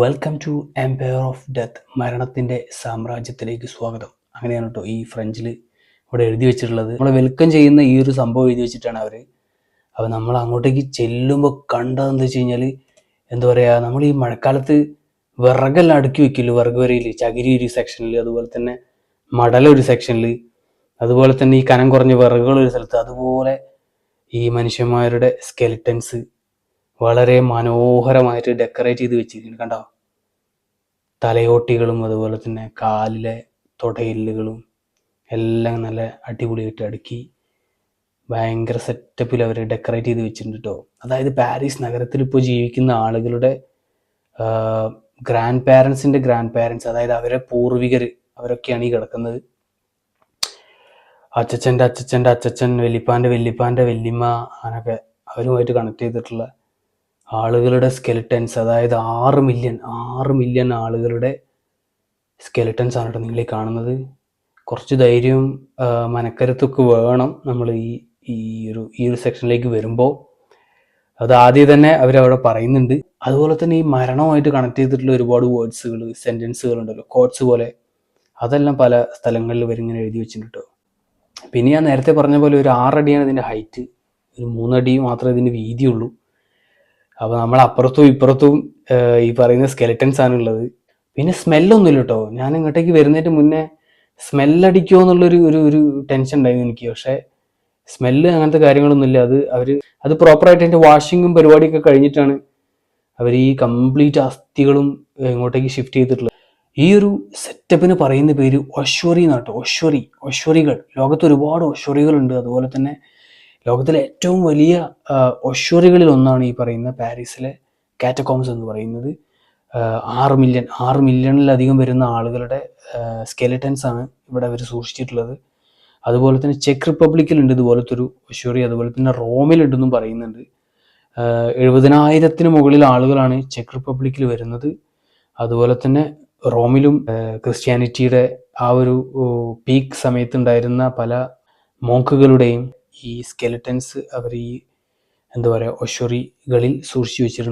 Welcome to empire of death മരണത്തിന്റെ സാമ്രാജ്യത്തിലേക്ക് സ്വാഗതം. അങ്ങനെയാണ് കേട്ടോ ഈ ഫ്രഞ്ചിൽ ഇവിടെ എഴുതി വെച്ചിട്ടുള്ളത്. നമ്മളെ വെൽക്കം ചെയ്യുന്ന ഈ ഒരു സംഭവം എഴുതി വെച്ചിട്ടാണ് അവർ അപ്പോൾ നമ്മൾ അങ്ങോട്ടേക്ക് ചെല്ലുമ്പോൾ കണ്ടതെന്ന് വെച്ച് കഴിഞ്ഞാൽ എന്താ പറയുക നമ്മൾ ഈ മഴക്കാലത്ത് വിറകെല്ലാം അടുക്കി വെക്കില്ല വിറക് വരയിൽ ചകിരി ഒരു സെക്ഷനിൽ അതുപോലെ തന്നെ മടല ഒരു സെക്ഷനിൽ അതുപോലെ തന്നെ ഈ കനം കുറഞ്ഞ വിറകുകൾ ഒരു സ്ഥലത്ത് അതുപോലെ ഈ മനുഷ്യന്മാരുടെ സ്കെലിറ്റൻസ് വളരെ മനോഹരമായിട്ട് ഡെക്കറേറ്റ് ചെയ്ത് വെച്ചിരിക്കുന്നു കണ്ടോ? തലയോട്ടികളും അതുപോലെ തന്നെ കാലിലെ തൊടയില്ലുകളും എല്ലാം നല്ല അടിപൊളിയായിട്ട് അടുക്കി ഭയങ്കര സെറ്റപ്പിൽ അവർ ഡെക്കറേറ്റ് ചെയ്ത് വെച്ചിട്ടുണ്ട് കേട്ടോ അതായത് പാരീസ് നഗരത്തിൽ ഇപ്പോൾ ജീവിക്കുന്ന ആളുകളുടെ ഗ്രാൻഡ് പാരൻസിന്റെ ഗ്രാൻഡ് പാരൻസ് അതായത് അവരെ പൂർവികർ അവരൊക്കെയാണ് ഈ കിടക്കുന്നത്. അച്ചച്ചന്റെ അച്ചച്ചന്റെ അച്ചച്ചൻ വെല്ലിപ്പാന്റെ വെല്ലിപ്പാന്റെ വെല്ലിമ്മ അങ്ങനൊക്കെ അവരുമായിട്ട് കണക്ട് ചെയ്തിട്ടുള്ള ആളുകളുടെ സ്കെലിറ്റൻസ് അതായത് ആറ് മില്യൺ ആറ് മില്യൺ ആളുകളുടെ സ്കെലിറ്റൻസ് ആണ് കേട്ടോ നിങ്ങൾ ഈ കാണുന്നത്. കുറച്ച് ധൈര്യവും മനക്കരുത്തൊക്കെ വേണം നമ്മൾ ഈ ഈ ഒരു ഈ ഒരു സെക്ഷനിലേക്ക് വരുമ്പോൾ അത് ആദ്യം തന്നെ അവരവിടെ പറയുന്നുണ്ട്. അതുപോലെ തന്നെ ഈ മരണവുമായിട്ട് കണക്ട് ചെയ്തിട്ടുള്ള ഒരുപാട് വേർഡ്സുകൾ സെന്റൻസുകൾ ഉണ്ടല്ലോ കോഡ്സ് പോലെ. അതെല്ലാം പല സ്ഥലങ്ങളിൽ ഇവരിങ്ങനെ എഴുതി വെച്ചിട്ടുണ്ട് കേട്ടോ പിന്നെ ഞാൻ നേരത്തെ പറഞ്ഞ പോലെ ഒരു ആറടിയാണ് ഇതിന്റെ ഹൈറ്റ് ഒരു മൂന്നടി മാത്രമേ ഇതിന് വീതിയുള്ളൂ. അപ്പോൾ നമ്മൾ അപ്പുറത്തും ഇപ്പുറത്തും ഈ പറയുന്ന സ്കെലറ്റൻസ് ഉള്ളത്. പിന്നെ സ്മെല്ലൊന്നുമില്ല കേട്ടോ ഞാൻ ഇങ്ങോട്ടേക്ക് വരുന്നതിന് മുന്നേ സ്മെല്ലടിക്കുമോ എന്നുള്ളൊരു ഒരു ഒരു ടെൻഷൻ ഉണ്ടായിരുന്നു എനിക്ക്. പക്ഷേ സ്മെല്ല് അങ്ങനത്തെ കാര്യങ്ങളൊന്നുമില്ല. അത് അവർ അത് പ്രോപ്പറായിട്ട് അതിന്റെ വാഷിങ്ങും പരിപാടിയൊക്കെ കഴിഞ്ഞിട്ടാണ് അവർ ഈ കംപ്ലീറ്റ് അസ്ഥികളും ഇങ്ങോട്ടേക്ക് ഷിഫ്റ്റ് ചെയ്തിട്ടുള്ളത്. ഈ ഒരു സെറ്റപ്പിന് പറയുന്ന പേര് ഒശ്വറി എന്നാട്ടോ ഒശ്വറി ഒശ്വറികൾ ലോകത്ത് ഒരുപാട് ഒശ്വറികളുണ്ട് അതുപോലെ തന്നെ ലോകത്തിലെ ഏറ്റവും വലിയ ഒഷ്വറികളിൽ ഒന്നാണ് ഈ പറയുന്ന പാരീസിലെ കാറ്റക്കോംസ് എന്ന് പറയുന്നത്. ആറ് മില്യൺ ആറ് മില്യണിലധികം വരുന്ന ആളുകളുടെ സ്കെലറ്റൻസ് ആണ് ഇവിടെ അവർ സൂക്ഷിച്ചിട്ടുള്ളത്. അതുപോലെ തന്നെ ചെക്ക് റിപ്പബ്ലിക്കിലുണ്ട് ഇതുപോലത്തെ ഒരു ഒശ്വറി അതുപോലെ തന്നെ റോമിലുണ്ടെന്നും പറയുന്നുണ്ട്. എഴുപതിനായിരത്തിന് മുകളിൽ ആളുകളാണ് ചെക്ക് റിപ്പബ്ലിക്കിൽ വരുന്നത്. അതുപോലെ തന്നെ റോമിലും ക്രിസ്ത്യാനിറ്റിയുടെ ആ ഒരു പീക്ക് സമയത്തുണ്ടായിരുന്ന പല മോക്കുകളുടെയും ഈ സ്കെലിറ്റൻസ് അവർ ഈ എന്താ പറയുക ഒഷറികളിൽ സൂക്ഷിച്ചു വെച്ചിട്ടുണ്ട്